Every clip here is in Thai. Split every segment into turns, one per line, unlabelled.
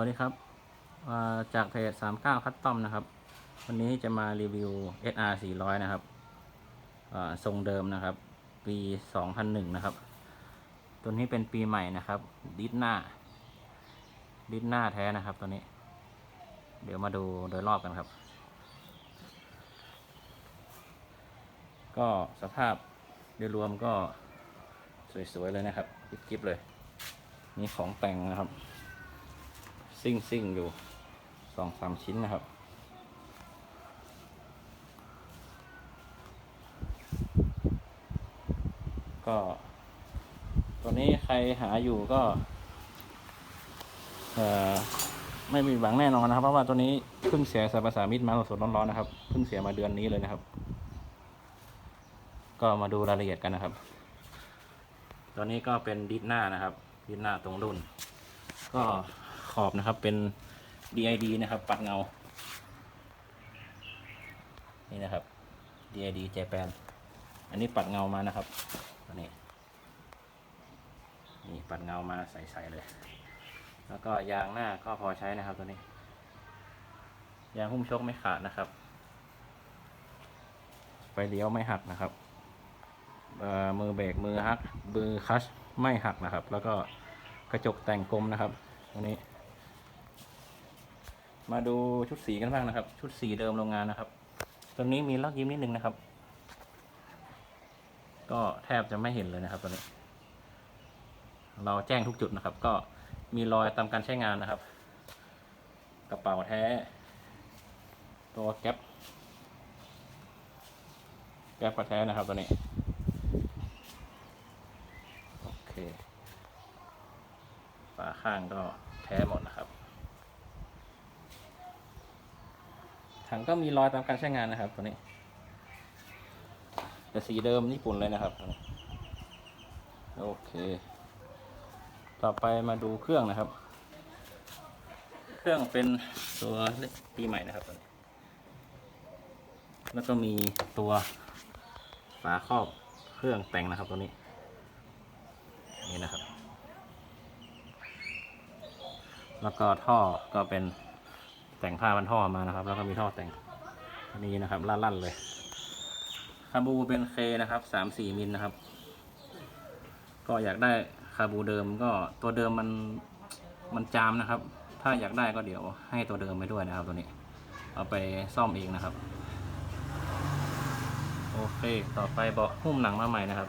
วัสดีครับจากเพจ39คัตตอมนะครับ วันนี้จะมารีวิว SR 400 นะครับทรงเดิมนะครับ ปี 2001 นะครับ ตัวนี้เป็นปีใหม่นะครับ ดิสหน้า ดิสหน้าแท้นะครับตัวนี้ เดี๋ยวมาดูโดยรอบกันครับ ก็สภาพโดยรวมก็สวยๆเลยนะครับกิ๊บๆเลย นี่ของแต่งนะครับ ซิ่งซิ่งอยู่สองสามชิ้นนะครับ ก็ ตัวนี้ใครหาอยู่ก็ เอ่อ ไม่มีหวังแน่นอนนะครับ เพราะว่าตัวนี้เพิ่งเสียสรรพสามิตมาสดๆร้อนๆนะครับเพิ่งเสียมาเดือนนี้เลยนะครับ ก็มาดูรายละเอียดกันนะครับ ตัวนี้ก็เป็นดิสหน้านะครับดิสหน้าตรงรุ่น ก็ ขอบนะครับ เป็น DID นะครับ ปัดเงา นี่นะครับ DID Japan อันนี้ปัดเงามานะครับตัวนี้นี่ปัดเงามาใสๆเลย แล้วก็ยางหน้าก็พอใช้นะครับตัวนี้ ยางหุ้มโชคไม่ขาดนะครับ ไฟเลี้ยวไม่หักนะครับมือเบรกมือฮักมือคัชไม่หักนะครับ แล้วก็กระจกแต่งกลมนะครับตรงนี้ มาดูชุดสีกันบ้างนะครับ ชุดสีเดิมโรงงานนะครับ ตัวนี้มีลักยิ้มนิดนึงนะครับ ก็แทบจะไม่เห็นเลยนะครับตัวนี้ เราแจ้งทุกจุดนะครับ ก็มีรอยตามการใช้งานนะครับ กระเป๋าแท้ ตัวแก๊ปแก๊ปกระแท้นะครับตัวนี้โอเคฝาข้างก็แท้หมดนะครับ ถังก็มีรอยตามการใช้งานนะครับตัวนี้แต่สีเดิมญี่ปุ่นเลยนะครับโอเค ต่อไปมาดูเครื่องนะครับ เครื่องเป็นตัวปีใหม่นะครับตัวนี้แล้วก็มีตัวฝาครอบเครื่องแต่งนะครับตัวนี้ นี่นะครับ แล้วก็ท่อก็เป็น แต่งผ้าพันท่อมานะครับ แล้วก็มีท่อแต่งนี้นะครับลั่นๆเลยคาบูเป็นเคนะครับสามสี่มิลนะครับ ก็อยากได้คาบูเดิมก็ตัวเดิมมันมันจามนะครับ ถ้าอยากได้ก็เดี๋ยวให้ตัวเดิมไปด้วยนะครับตัวนี้ เอาไปซ่อมเองนะครับ โอเค ต่อไปเบาะหุ้มหนังมาใหม่นะครับ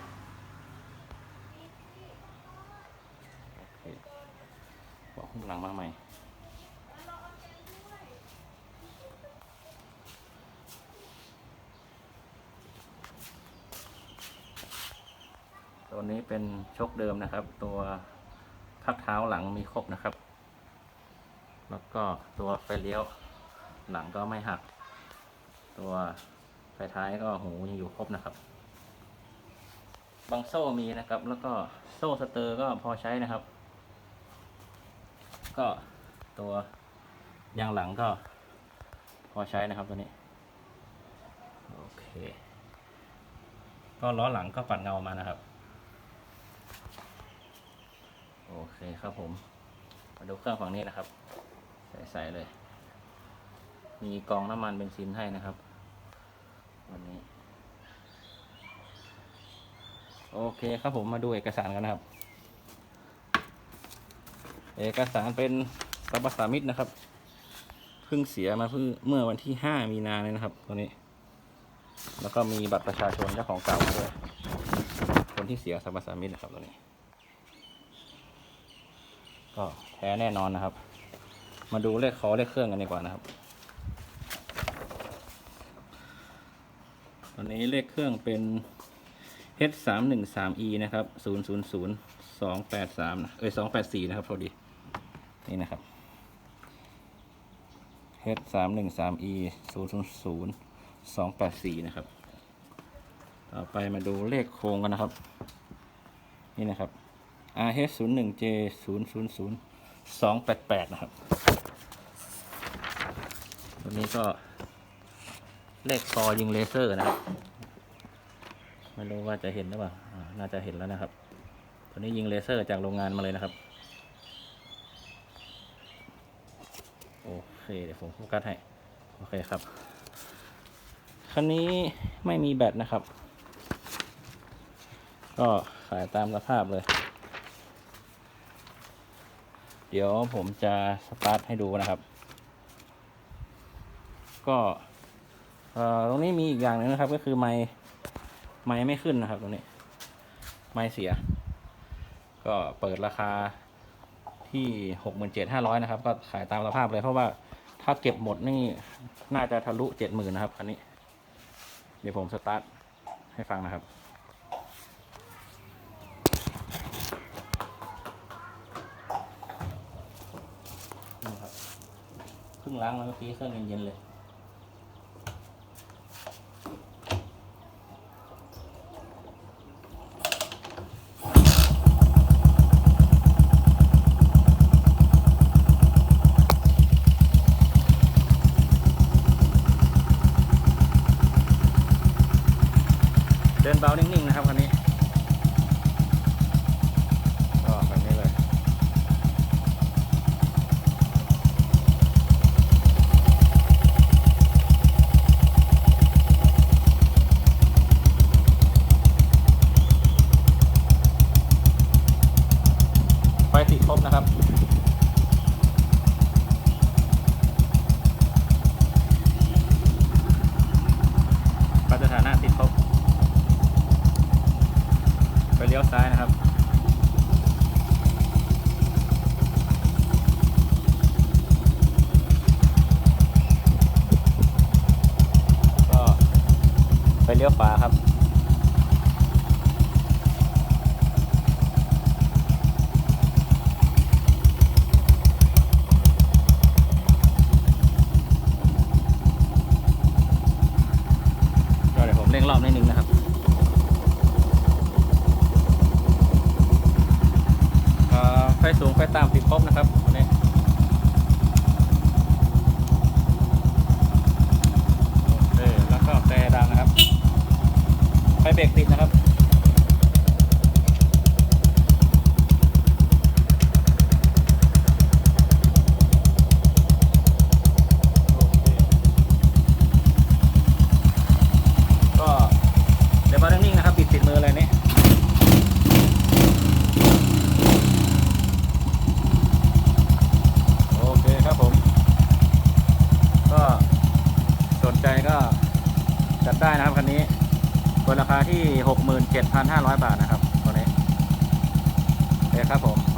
เคเบาะหุ้มหลังมาใหม่ ตัวนี้เป็นชกเดิมนะครับ ตัวพักเท้าหลังมีครบนะครับ แล้วก็ตัวไฟเลี้ยวหลังก็ไม่หัก ตัวไฟท้ายก็หูยังอยู่ครบนะครับ บางโซ่มีนะครับ แล้วก็โซ่สเตอร์ก็พอใช้นะครับ ก็ตัวยางหลังก็พอใช้นะครับตัวนี้ โอเค ก็ล้อหลังก็ปัดเงามานะครับ โอ เคครับผม มาดูเครื่องฝั่งนี้นะครับ ใส่เลย มีกองน้ำมันเบนซินให้นะครับ วันนี้ โอเคครับผมมาดูเอกสารกันนะครับ เอกสารเป็นสัปสามิตนะครับเพิ่งเสียมาเพิ่งเมื่อวันที่ห้ามีนาเลยนะครับตัวนี้ แล้วก็มีบัตรประชาชนเจ้าของเก่าด้วยคนที่เสียสัปสามิตนะครับตัวนี้ ก็แท้แน่นอนนะครับ มาดูเลขคอเลขเครื่องกันดีกว่านะครับตอนนี้เลขเครื่องเป็น H สามหนึ่งสาม E นะครับศูนย์ศูนย์ศูนย์สองแปดสามเอ้ยสองแปดสี่นะครับพอดี นี่นะครับ H สามหนึ่งสาม E ศูนย์ศูนย์ศูนย์สองแปดสี่นะครับ ต่อไปมาดูเลขโครงกันนะครับ นี่นะครับ RH 0 1 J 0 0 0 2 8 8 นะครับ ตัวนี้ก็ เลขคอยิงเลเซอร์นะครับ ไม่รู้ว่าจะเห็นหรือเปล่าอ่า น่าจะเห็นแล้วนะครับ ตัวนี้ยิงเลเซอร์จากโรงงานมาเลยนะครับ โอเคเดี๋ยวผมโฟกัสให้ โอเคครับ คันนี้ไม่มีแบตนะครับก็ขายตามสภาพเลย เดี๋ยวผมจะสตาร์ทให้ดูนะครับ ก็ตรงนี้มีอีกอย่างหนึ่งนะครับ ก็คือไม้ไม้ไม่ขึ้นนะครับ ตรงนี้ ไม้เสีย ก็เปิดราคาที่หกหมื่นเจ็ดห้าร้อยนะครับ ก็ขายตามสภาพเลยเพราะว่าถ้าเก็บหมดนี่น่าจะทะลุเจ็ดหมื่นนะครับ คันนี้ เดี๋ยวผมสตาร์ทให้ฟังนะครับ นี่ครับ เพิ่งล้างมาเมื่อกี้เครื่องเย็นๆเลยเดินเบานิ่งๆนะครับคันนี้ ก็แบบนี้เลย ไฟติดครบนะครับ ไฟสถานะติดครบ ไปเลี้ยวซ้ายนะครับ ก็ไป เลี้ยวขวาครับ เดี๋ยวผมเร่งรอบนิดนึงนะครับ ไฟสูงไฟต่ำติดครบนะครับวันนี้โอเคแล้วก็แต่ดังนะครับ ไฟเบรกติดนะครับ โอเค ก็เดี๋ยวมานิ่งๆนะครับ ปิดติดมือเลยนี่ โอเคครับผม ก็สนใจก็ จัดได้นะครับคันนี้บนราคาที่ 67,500 บาทนะครับตัวนี้โอเคครับผม